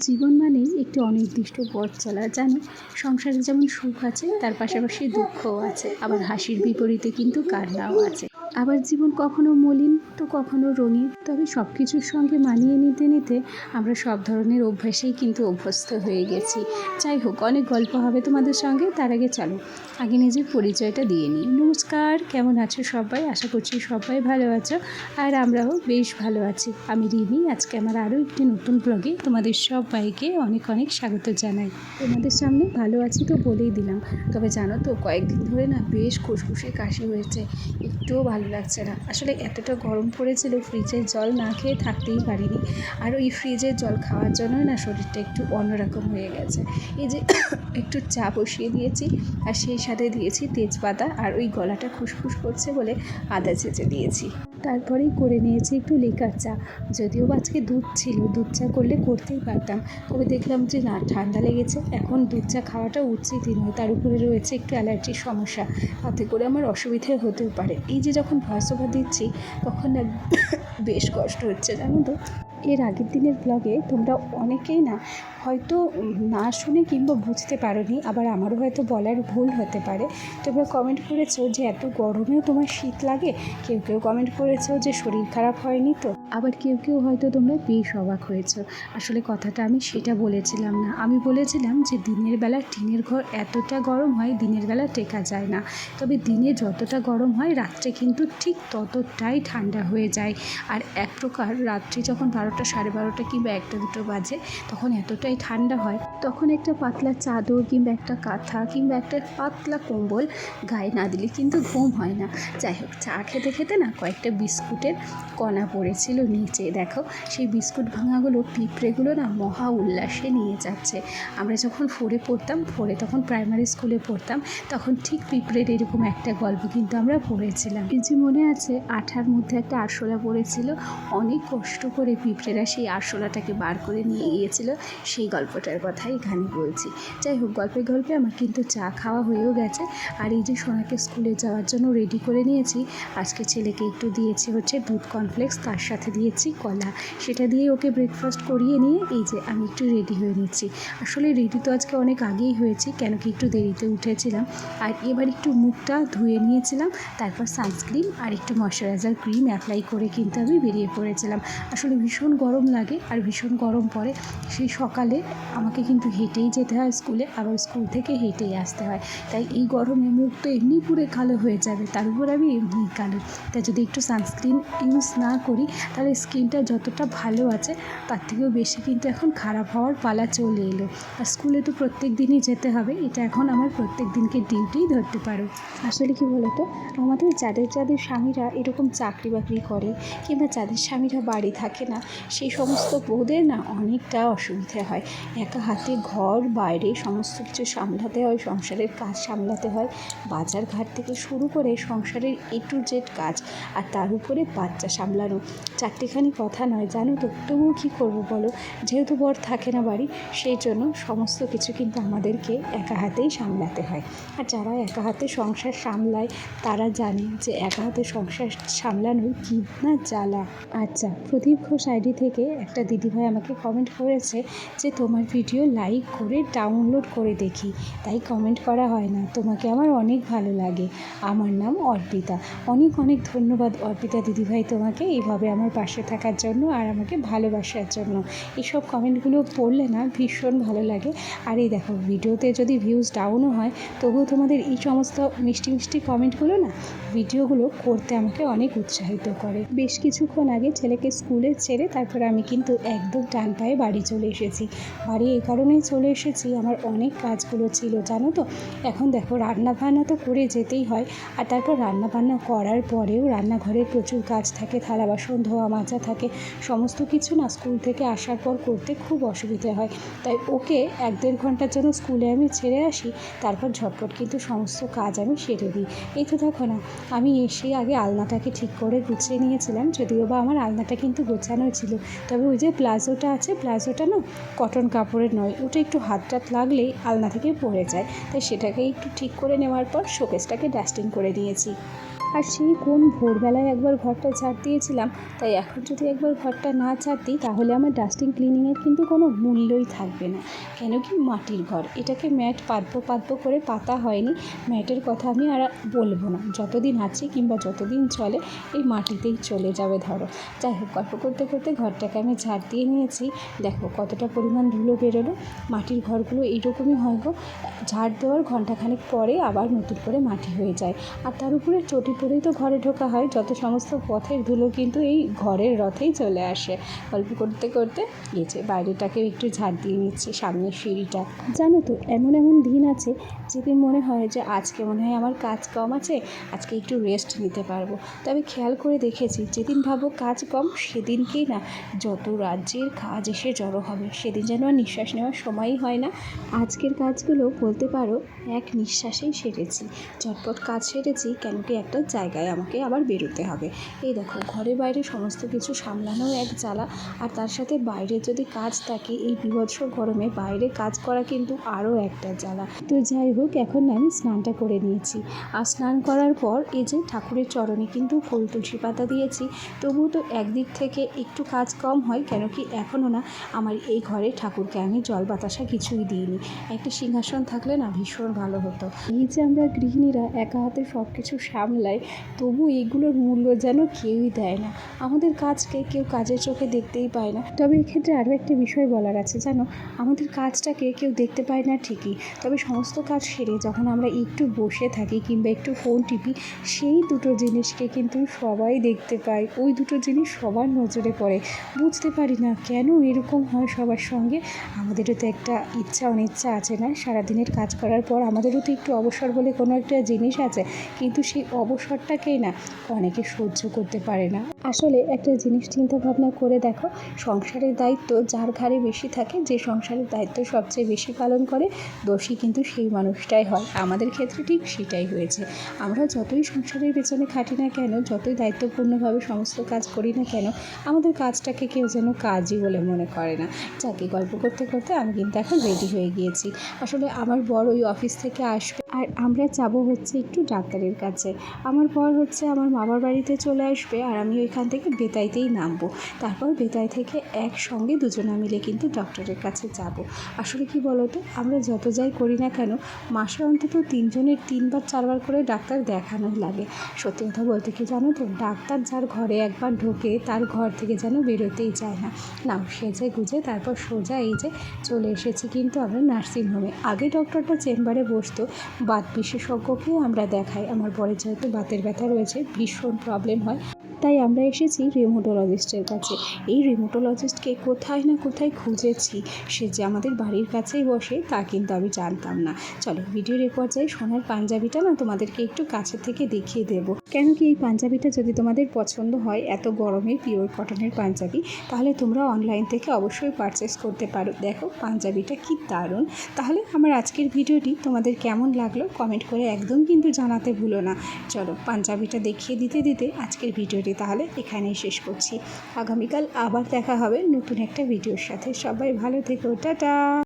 জীবন মানেই একটি অনির্দিষ্ট পথ চলা, জানো? সংসারে যেমন সুখ আছে, তার পাশাপাশি দুঃখও আছে। আবার হাসির বিপরীতে কিন্তু কান্নাও আছে। আবার জীবন কখনো মলিন, তো কখনো রঙিন। তবে সব কিছুর সঙ্গে মানিয়ে নিতে নিতে আমরা সব ধরনের অভ্যাসেই কিন্তু অভ্যস্ত হয়ে গেছি। যাই হোক, অনেক গল্প হবে তোমাদের সঙ্গে, তার আগে চলো, আগে নিজের পরিচয়টা দিয়ে নিই। নমস্কার, কেমন আছো সবাই? আশা করছি সবাই ভালো আছো, আর আমরাও বেশ ভালো আছি। আমি রিমি, আজকে আমার আরও একটি নতুন ব্লগে তোমাদের সবাইকে অনেক অনেক স্বাগত জানাই। তোমাদের সামনে ভালো আছি তো বলেই দিলাম, তবে জানো তো, কয়েকদিন ধরে না বেশ খুশখুশি কাশি হয়েছে, একটুও ভালো লাগছে না। আসলে এতটা গরম পড়েছিল ফ্রিজের জল না খেয়ে থাকতেই পারিনি। আর ওই ফ্রিজের জল খাওয়ার জন্য না শরীরটা একটু অন্যরকম হয়ে গেছে। এই যে একটু চা বসিয়ে দিয়েছি, আর সেই সাথে দিয়েছি তেজপাতা, আর ওই গলাটা খুসখুস করছে বলে আদা চেঁচে দিয়েছি। তারপরেই করে নিয়েছি একটু লিকার চা। যদিও আজকে দুধ ছিল, দুধ চা করলে করতেই পারতাম। তবে দেখলাম যে না, ঠান্ডা লেগেছে। এখন দুধ চা খাওয়াটা উচিতই নয়। তার উপরে রয়েছে একটু অ্যালার্জির সমস্যা। তাতে করে আমার অসুবিধে হতেও পারে। এই যে যখন ভয়েস ওভার দিচ্ছি তখন বেশ কষ্ট হচ্ছে জানো তো। এর আগের দিনের ব্লগে তোমরা অনেকেই না, হয়তো না শুনে কিংবা বুঝতে পারোনি, আবার আমারও হয়তো বলার ভুল হতে পারে। তোমরা কমেন্ট করেছ যে এত গরমেও তোমার শীত লাগে? কেউ কেউ কমেন্ট করেছ যে শরীর খারাপ হয়নি তো? আবার কেউ কেউ হয়তো তোমরা বেশ অবাক হয়েছো। আসলে কথাটা আমি সেটা বলেছিলাম না। আমি বলেছিলাম যে দিনের বেলা টিনের ঘর এতটা গরম হয়, দিনের বেলা টেকা যায় না। তবে দিনে যতটা গরম হয়, রাত্রে কিন্তু ঠিক ততটাই ঠান্ডা হয়ে যায়। আর এক প্রকার রাত্রি যখন বারোটা সাড়ে বারোটা কিংবা একটা দুটো বাজে, তখন এতটাই ঠান্ডা হয়। তখন একটা পাতলা চাদর কিংবা একটা কাঁথা কিংবা একটা পাতলা কম্বল গায়ে না দিলে কিন্তু ঘুম হয় না। যাই হোক, চা খেতে খেতে না কয়েকটা বিস্কুটের কণা পড়েছিল নিচে। দেখো, সেই বিস্কুট ভাঙাগুলো পিঁপড়েগুলো না মহা উল্লাসে নিয়ে যাচ্ছে। আমরা যখন ফোরে পড়তাম, ফোরে তখন প্রাইমারি স্কুলে পড়তাম, তখন ঠিক পিঁপড়ের এরকম একটা গল্প কিন্তু আমরা পড়েছিলাম। এই যে মনে আছে? আঠার মধ্যে একটা আরশোলা পড়েছিল। অনেক কষ্ট করে পিঁপড়েরা সেই আরশোলাটাকে বার করে নিয়ে গিয়েছিল, সেই গল্পটার কথাই এখানে বলছি। যাই হোক, গল্পে গল্পে আমার কিন্তু চা খাওয়া হয়েও গেছে। আর এই যে সোনাকে স্কুলে যাওয়ার জন্য রেডি করে নিয়েছি, আজকে ছেলেকে একটু দিয়েছি হচ্ছে দুধ কর্নফ্লেক্স তার সাথে দিয়েছি কলা। সেটা দিয়ে ওকে ব্রেকফাস্ট করিয়ে নিয়ে এই যে আমি একটু রেডি হয়ে নিচ্ছি। আসলে রেডি তো আজকে অনেক আগেই হয়েছি, কেন কি একটু দেরিতে উঠেছিলাম। আর এবার একটু মুখটা ধুয়ে নিয়েছিলাম, তারপর সানস্ক্রিন আর একটু ময়শ্চারাইজার ক্রিম অ্যাপ্লাই করে কিন্তু আমি বেরিয়ে পড়েছিলাম। আসলে ভীষণ গরম লাগে আর ভীষণ গরম পড়ে, সেই সকালে আমাকে কিন্তু হেঁটেই যেতে হয় স্কুলে, আবার স্কুল থেকে হেঁটেই আসতে হয়। তাই এই গরমে মুখ তো এমনি পুরে কালো হয়ে যাবে, তার উপর আমি এমনি কালো। তাই যদি একটু সানস্ক্রিন ইউজ না করি, তাহলে স্কিনটা যতটা ভালো আছে, তার থেকেও বেশি কিন্তু এখন খারাপ হওয়ার পালা চলে এলো। আর স্কুলে তো প্রত্যেক দিনই যেতে হবে, এটা এখন আমার প্রত্যেক দিনকে ডিউটিই ধরতে পারো। আসলে কি বলতো, আমাদের যাদের যাদের স্বামীরা এরকম চাকরি বাকরি করে, কিংবা যাদের স্বামীরা বাড়ি থাকে না সেই সমস্ত বউদের না অনেকটা অসুবিধে হয়। একা হাতে ঘর, বাইরে সমস্ত কিছু সামলাতে হয়, সংসারের কাজ সামলাতে হয়। বাজার ঘাট থেকে শুরু করে সংসারের এ টু জেড কাজ আর তার উপরে বাচ্চা সামলানো। চারটেখানি কথা নয়, জানো তো? তবুও কী করব বলো? যেহেতু বর থাকে না বাড়ি, সেই জন্য সমস্ত কিছু কিন্তু আমাদেরকে একা হাতেই সামলাতে হয়। আর যারা একা হাতে সংসার সামলায়, তারা জানে যে একা হাতে সংসার সামলানোর কী না জ্বালা। আচ্ছা প্রদীপ ঘোষ থেকে একটা দিদিভাই আমাকে কমেন্ট করেছে যে তোমার ভিডিও লাইক করে ডাউনলোড করে দেখি। তাই কমেন্ট করা হয় না। তোমাকে আমার অনেক ভালো লাগে। আমার নাম অর্পিতা। অনেক অনেক ধন্যবাদ অর্পিতা দিদিভাই তোমাকে এইভাবে আমার পাশে থাকার জন্য আর আমাকে ভালোবাসার জন্য। এইসব কমেন্টগুলো পড়লে না ভীষণ ভালো লাগে। আর এই দেখো ভিডিওতে যদি ভিউজ ডাউনও হয়, তবুও তোমাদের এই সমস্ত মিষ্টি মিষ্টি কমেন্টগুলো না ভিডিওগুলো করতে আমাকে অনেক উৎসাহিত করে। বেশ কিছুক্ষণ আগে ছেলেকে স্কুলে ছেড়ে তারপরে আমি কিন্তু একদম টান পায়ে বাড়ি চলে এসেছি। বাড়ি এই কারণেই চলে এসেছি, আমার অনেক কাজগুলো ছিল, জানো তো? এখন দেখো রান্না বান্না তো করে যেতেই হয়। আর তারপর রান্না বান্না করার পরেও রান্নাঘরের প্রচুর কাজ থাকে থালা বাসন ধোয়া মাজা থাকে, সমস্ত কিছু না স্কুল থেকে আসার পর করতে খুব অসুবিধে হয়। তাই ওকে এক দেড় ঘণ্টার জন্য স্কুলে আমি ছেড়ে আসি, তারপর ঝটপট কিন্তু সমস্ত কাজ আমি সেরে দিই। এই তো দেখো না, আমি এসে আগে আলনাটাকে ঠিক করে গুছিয়ে নিয়েছিলাম, যদিও বা আমার আলনাটা কিন্তু গোছানো ছিল তবে ওই যে প্লাজোটা আছে, প্লাজোটা না কটন কাপড়ের নয়, ওটা একটু হাত টাত লাগলেই আলনা থেকে পড়ে যায়। তাই সেটাকে একটু ঠিক করে নেওয়ার পর শোকেসটাকে ডাস্টিং করে দিয়েছি আর সেই কোন ভোরবেলায় একবার ঘরটা ঝাড় দিয়েছিলাম, তাই এখন যদি একবার ঘরটা না ঝাড় দিই, তাহলে আমার ডাস্টিং ক্লিনিংয়ের কিন্তু কোনো মূল্যই থাকবে না। কেন কি মাটির ঘর, এটাকে ম্যাট পাতবো পাতবো করে পাতা হয়নি। ম্যাটের কথা আমি আর বলব না। যতদিন আছে কিংবা যতদিন চলে, এই মাটিতেই চলে যাবে ধরো। যাই হোক, গল্প করতে করতে ঘরটাকে আমি ঝাড় দিয়ে নিয়েছি। দেখো কতটা পরিমাণ ধুলো বেরোলো। মাটির ঘরগুলো এইরকমই হয় গো। ঝাড় দেওয়ার ঘন্টাখানেক পরে আবার নতুন করে মাটি হয়ে যায়। আর তার উপরে চটি পরেই তো ঘরে ঢোকা হয়। যত সমস্ত পথের ধুলো কিন্তু এই ঘরের রথেই চলে আসে। গল্প করতে করতে গেছে বাইরেটাকে একটু ঝাড় দিয়ে নিচ্ছে সামনের সিঁড়িটা। জানো তো, এমন এমন দিন আছে যেদিন মনে হয় যে আজকে মনে হয় আমার কাজ কম আছে, আজকে একটু রেস্ট নিতে পারব। তবে খেয়াল করে দেখেছি, যেদিন ভাবো কাজ কম, সেদিনকেই না যত রাজ্যের কাজ এসে জড়ো হবে, সেদিন যেন আর নিঃশ্বাস নেওয়ার সময়ই হয় না। আজকের কাজগুলো বলতে পারো, এক নিঃশ্বাসেই সেরেছি। চটপট কাজ সেরেছি, কেন কি একটা জায়গায় আমাকে আবার বেরোতে হবে। এই দেখো, ঘরে বাইরে সমস্ত কিছু সামলানোও এক জ্বালা, আর তার সাথে বাইরে যদি কাজ থাকে, এই বিভৎস গরমে বাইরে কাজ করা কিন্তু আরও একটা জ্বালা। তো যাই হোক, এখন আমি স্নানটা করে নিয়েছি। আর স্নান করার পর এই যে ঠাকুরের চরণে কিন্তু ফুল তুলসী পাতা দিয়েছি, তবুও তো একদিক থেকে একটু কাজ কম হয়, কেন কি এখনও না আমার এই ঘরে ঠাকুরকে আমি জল বাতাসা কিছুই দিইনি। একটা সিংহাসন থাকলে না ভীষণ ভালো হতো। এই যে আমরা গৃহিণীরা একা হাতে সব কিছু সামলাই তবু এইগুলোর মূল্য যেন কেউই দেয় না। আমাদের কাজকে কেউ কাজের চোখে দেখতেই পায় না। তবে এক্ষেত্রে আরও একটা বিষয় বলার আছে, জানো? আমাদের কাজটাকে কেউ দেখতে পায় না ঠিকই। তবে সমস্ত কাজ সেরে যখন আমরা একটু বসে থাকি কিংবা একটু ফোন টিপি, সেই দুটো জিনিসকে কিন্তু সবাই দেখতে পায়। ওই দুটো জিনিস সবার নজরে পড়ে। বুঝতে পারি না কেন এরকম হয় সবার সঙ্গে। আমাদেরও তো একটা ইচ্ছা অনিচ্ছা আছে না? সারাদিনের কাজ করার পর আমাদেরও তো একটু অবসর বলে কোনো একটা জিনিস আছে। কিন্তু সেই অবসরটাকেই না অনেকে সহ্য করতে পারে না। আসলে একটা জিনিস চিন্তা ভাবনা করে দেখো, সংসারের দায়িত্ব যার ঘাড়ে বেশি থাকে, যে সংসারের দায়িত্ব সবচেয়ে বেশি পালন করে, দোষী কিন্তু সেই মানুষটাই হয়। আমাদের ক্ষেত্রে ঠিক সেটাই হয়েছে। আমরা যতই সংসারের পেছনে খাটি না কেন, যতই দায়িত্বপূর্ণভাবে সমস্ত কাজ করি না কেন, আমাদের কাজটাকে কেউ যেন কাজই বলে মনে করে না। যাকে গল্প করতে করতে আমি কিন্তু এখন রেডি হয়ে গিয়েছি। আসলে আমার বড় ওই অফিস থেকে আসবে। আর আমরা যাব হচ্ছে একটু ডাক্তারের কাছে। আমার পর হচ্ছে আমার মামার বাড়িতে চলে আসবে আর আমি ওইখান থেকে বেতাইতেই নামবো। তারপর বেতাই থেকে একসঙ্গে দুজনা মিলে কিন্তু ডক্টরের কাছে যাব। আসলে কি বলো তো আমরা যত যাই করি না কেন, মাসে অন্তত তিনজনের তিনবার, চারবার করে ডাক্তার দেখানো লাগে। সত্যি কথা বলতে কি জানো তো, ডাক্তার যার ঘরে একবার ঢোকে, তার ঘর থেকে যেন বেরোতেই চায় না। নাও সেজে গুজে, তারপর সোজা এই যে চলে এসেছি কিন্তু আমরা নার্সিংহোমে আগে ডক্টরটা চেম্বারে বসতো বাত বিশেষজ্ঞকেও আমরা দেখাই। আমার বরের যেহেতু বাতের ব্যথা রয়েছে ভীষণ প্রবলেম হয়। তাই আমরা এসেছি রিমোটোলজিস্টের কাছে। এই রিমোটোলজিস্টকে কোথায় না কোথায় খুঁজেছি? সে যে আমাদের বাড়ির কাছেই বসে, তা কিন্তু আমি জানতাম না। চলো, ভিডিওর এ পর্যায়ে সোনার পাঞ্জাবিটা না তোমাদেরকে একটু কাছে থেকে দেখিয়ে দেবো। কেন কি এই পাঞ্জাবিটা যদি তোমাদের পছন্দ হয়, এত গরমে পিওর কটনের পাঞ্জাবি, তাহলে তোমরা অনলাইন থেকে অবশ্যই পারচেস করতে পারো। দেখো, পাঞ্জাবিটা কি দারুণ! তাহলে আমার আজকের ভিডিওটি তোমাদের কেমন লাগল? কমেন্ট করে একদম কিন্তু জানাতে ভুলো না। চলো, পাঞ্জাবিটা দেখিয়ে দিতে দিতে আজকের ভিডিওটি তাহলে এখানেই শেষ করছি। আগামীকাল আবার দেখা হবে নতুন একটা ভিডিওর সাথে। সবাই ভালো থেকো। টাটা!